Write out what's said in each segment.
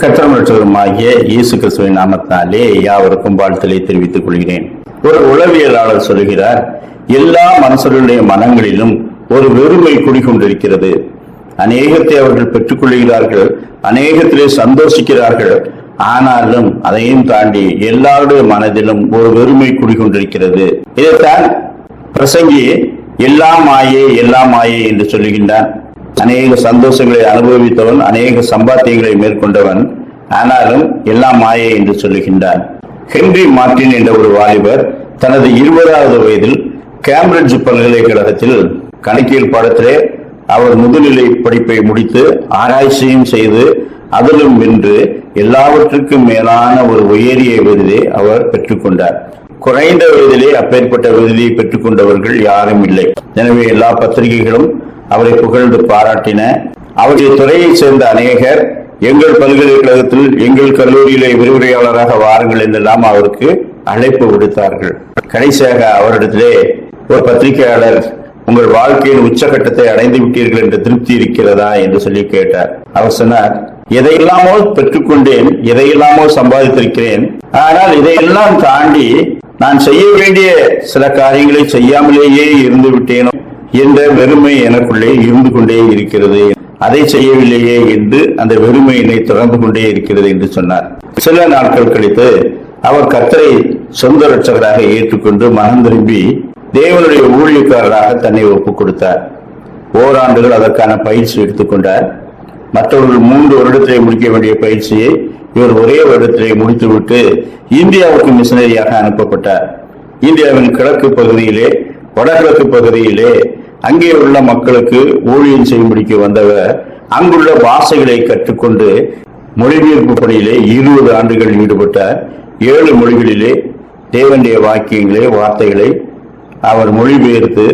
கற்றமற்றவருமாகிய இயேசு கிறிஸ்துவின் நாமத்தாலே யாவருக்கும் வாழ்த்தலை தெரிவித்துக் கொள்கிறேன். ஒரு உளவியலாளர் சொல்கிறார் எல்லா மனுஷருடைய மனங்களிலும் ஒரு வெறுமை குடிகொண்டிருக்கிறது. அநேகத்தை அவர்கள் பெற்றுக்கொள்கிறார்கள் அநேகத்திலே சந்தோஷிக்கிறார்கள். ஆனாலும் அதையும் தாண்டி எல்லாருடைய மனதிலும் ஒரு வெறுமை குடிகொண்டிருக்கிறது. இதைத்தான் பிரசங்கி எல்லாம் மாயே எல்லாம் மாயே என்று சொல்லுகின்றான். அநேக சந்தோஷங்களை அனுபவித்தவன் அநேக சம்பாத்தியங்களை மேற்கொண்டவன். ஆனாலும் எல்லாம் மாயை என்று சொல்லுகின்றான். ஹென்றி மார்டின் என்ற ஒரு வாலிபர் தனது இருபதாவது வயதில் கேம்பிரிட்ஜ் பல்கலைக்கழகத்தில் கணக்கியல் பாடத்திலே அவர் முதுநிலை படிப்பை முடித்து ஆராய்ச்சியும் செய்து அதிலும் வென்று எல்லாவற்றுக்கும் மேலான ஒரு உயரிய விருதை அவர் பெற்றுக்கொண்டார் குறைந்த வயதிலே அப்பேற்பட்ட விருதியை பெற்றுக்கொண்டவர்கள் யாரும் இல்லை. எனவே எல்லா பத்திரிகைகளும் அவரை புகழ்ந்து பாராட்டின அவருடைய துறையை சேர்ந்த அநேகர் எங்கள் பல்கலைக்கழகத்தில் எங்கள் கல்லூரியிலே விரிவுரையாளராக வாருங்கள் என்றெல்லாம் அவருக்கு அழைப்பு விடுத்தார்கள். கடைசியாக அவரிடத்திலே ஒரு பத்திரிகையாளர் உங்கள் வாழ்க்கையின் உச்சகட்டத்தை அடைந்து விட்டீர்கள் என்ற திருப்தி இருக்கிறதா? என்று சொல்லி கேட்டார். அவர் சொன்னார் எதையெல்லாமோ பெற்றுக்கொண்டேன் எதையெல்லாமோ சம்பாதித்திருக்கிறேன். ஆனால் இதையெல்லாம் தாண்டி நான் செய்ய வேண்டிய சில காரியங்களை செய்யாமலேயே இருந்து விட்டேனோ? என்ற வெறுமை எனக்குள்ளே இருந்து கொண்டே இருக்கிறது. அதை செய்யவில்லையே என்று அந்த வெறுமையினை தொடர்ந்து கொண்டே இருக்கிறது என்று சொன்னார். சில நாட்கள் கழித்து அவர் கத்தரை சொந்த ரட்சகராக ஏற்றுக்கொண்டு மனம் திரும்பி தேவனுடைய ஊழியக்காரராக தன்னை ஒப்புக் கொடுத்தார். ஓராண்டுகள் அதற்கான பயிற்சி எடுத்துக்கொண்டார் மற்றவர்கள் மூன்று வருடத்திலே முடிக்க வேண்டிய பயிற்சியை இவர் ஒரே வருடத்திலே முடித்துவிட்டு இந்தியாவுக்கு மிஷனரியாக அனுப்பப்பட்டார். இந்தியாவின் கிழக்கு பகுதியிலே வடகிழக்கு பகுதியிலே அங்கே உள்ள மக்களுக்கு ஊழியம் செய்யும்படிக்கு வந்தவர் அங்குள்ள பாஷைகளை கற்றுக்கொண்டு மொழிபெயர்ப்பு பணியிலே இருபது ஆண்டுகள் ஈடுபட்டார் ஏழு மொழிகளிலே தேவனுடைய வாக்கியங்களே வார்த்தைகளை அவர் மொழிபெயர்த்து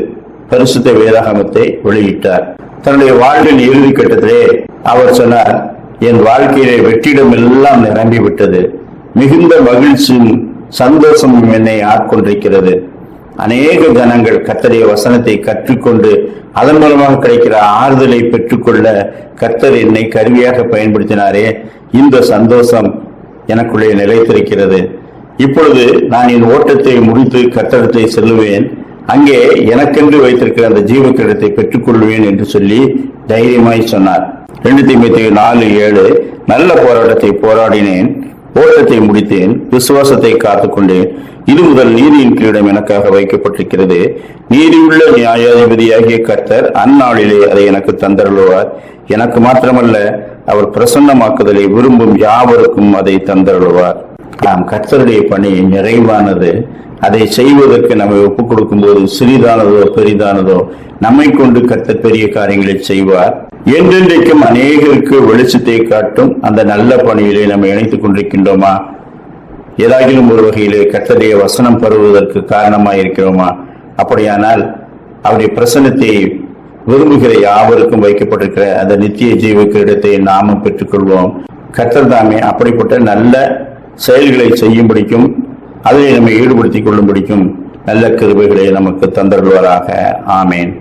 பரிசுத்த வேதாகமத்தை வெளியிட்டார். தன்னுடைய வாழ்வின் இறுதி கட்டத்திலே அவர் சொன்னார் என் வாழ்க்கையிலே வெற்றிடம் எல்லாம் நிரம்பி விட்டது மிகுந்த மகிழ்ச்சியும் சந்தோஷமும் என்னை ஆட்கொண்டிருக்கிறது. அநேக ஜனங்கள் கத்தரிய வசனத்தை கற்றுக்கொண்டு அதன் மூலமாக கிடைக்கிற ஆறுதலை பெற்றுக்கொள்ள கத்தர் என்னை கருவியாக பயன்படுத்தினாரே. இந்த சந்தோஷம் எனக்குள்ளே நிலைத்திருக்கிறது. இப்பொழுது நான் என் ஓட்டத்தை முடித்து கத்தடத்தை செல்லுவேன். அங்கே எனக்கென்று வைத்திருக்கிற அந்த ஜீவ கிரீடத்தை பெற்றுக்கொள்வேன் என்று சொல்லி தைரியமாய் சொன்னார். ரெண்டு தீமத்தி நாலு ஏழு நல்ல போராட்டத்தை போராடினேன். ஓட்டத்தை முடித்தேன் விசுவாசத்தை காத்துக்கொண்டேன். இது முதல் நீதியின் கிரீடம் எனக்காக வைக்கப்பட்டிருக்கிறது. நீதியுள்ள நியாயாதிபதியாகிய கர்த்தர் அந்நாளிலே அதை எனக்கு தந்தருளுவார். எனக்கு மாத்திரமல்ல அவர் பிரசன்னமாக்குதலை விரும்பும் யாவருக்கும் அதை தந்தருளுவார். நாம் கர்த்தருடைய பணி நிறைவானது. அதை செய்வதற்கு நம்மை ஒப்புக் கொடுக்கும் போது சிறிதானதோ பெரிதானதோ நம்மை கொண்டு கர்த்தர் பெரிய காரியங்களை செய்வார். என்றென்றைக்கும் அநேகருக்கு வெளிச்சத்தை காட்டும் அந்த நல்ல பணியிலே நம்ம இணைத்துக் கொண்டிருக்கின்றோமா? ஏதாகிலும் ஒரு வகையிலே கர்த்தருடைய வசனம் பருவதற்கு காரணமாக இருக்கிறோமா அப்படியானால் அவருடைய பிரசனத்தை விரும்புகிற யாவருக்கும் வைக்கப்பட்டிருக்கிற அந்த நித்திய ஜீவ கிரீடத்தை நாமும் பெற்றுக்கொள்வோம். கத்தர் தாமே அப்படிப்பட்ட நல்ல செயல்களை செய்யும்படிக்கும் அதை நம்மை ஈடுபடுத்திக் கொள்ளும்படிக்கும் நல்ல கிருபைகளை நமக்கு தந்தருள்வாராக. ஆமேன்.